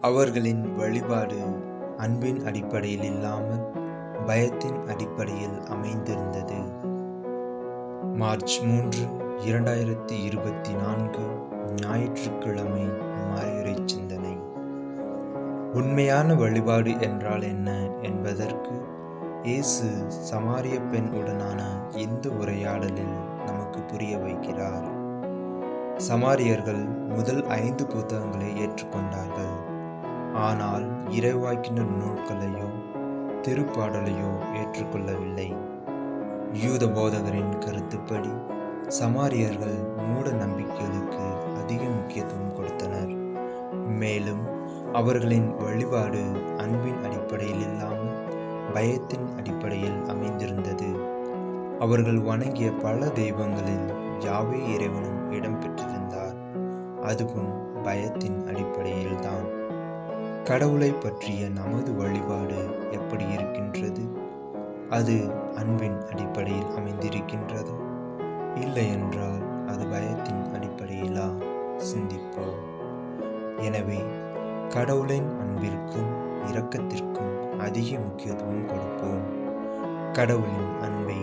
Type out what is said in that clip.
அவர்களின் வழிபாடு அன்பின் அடிப்படையில் இல்லாமல் பயத்தின் அடிப்படையில் அமைந்திருந்தது. மார்ச் மூன்று இரண்டாயிரத்தி இருபத்தி நான்கு ஞாயிற்றுக்கிழமை மாறியுரை சிந்தனை. உண்மையான வழிபாடு என்றால் என்ன என்பதற்கு இயேசு சமாரிய பெண் உடனான இந்த உரையாடலில் நமக்கு புரிய வைக்கிறார். சமாரியர்கள் முதல் ஐந்து புத்தகங்களை ஆனால் இறைவாக்கின நூல்களையோ திருப்பாடலையோ ஏற்றுக்கொள்ளவில்லை. யூத போதகரின் கருத்துப்படி சமாரியர்கள் மூட நம்பிக்கைகளுக்கு அதிக முக்கியத்துவம் கொடுத்தனர். மேலும் அவர்களின் வழிபாடு அன்பின் அடிப்படையில் இல்லாமல் பயத்தின் அடிப்படையில் அமைந்திருந்தது. அவர்கள் வணங்கிய பல தெய்வங்களில் யாவே இறைவனும் இடம்பெற்றிருந்தார். அதுவும் பயத்தின் அடிப்படையில்தான். கடவுளை பற்றிய நமது வழிபாடு எப்படி இருக்கின்றது? அது அன்பின் அடிப்படையில் அமைந்திருக்கின்றது. இல்லை என்றால் அது பயத்தின் அடிப்படையிலா? சிந்திப்போம். எனவே கடவுளின் அன்பிற்கும் இரக்கத்திற்கும் அதிக முக்கியத்துவம் கொடுப்போம். கடவுளின் அன்பை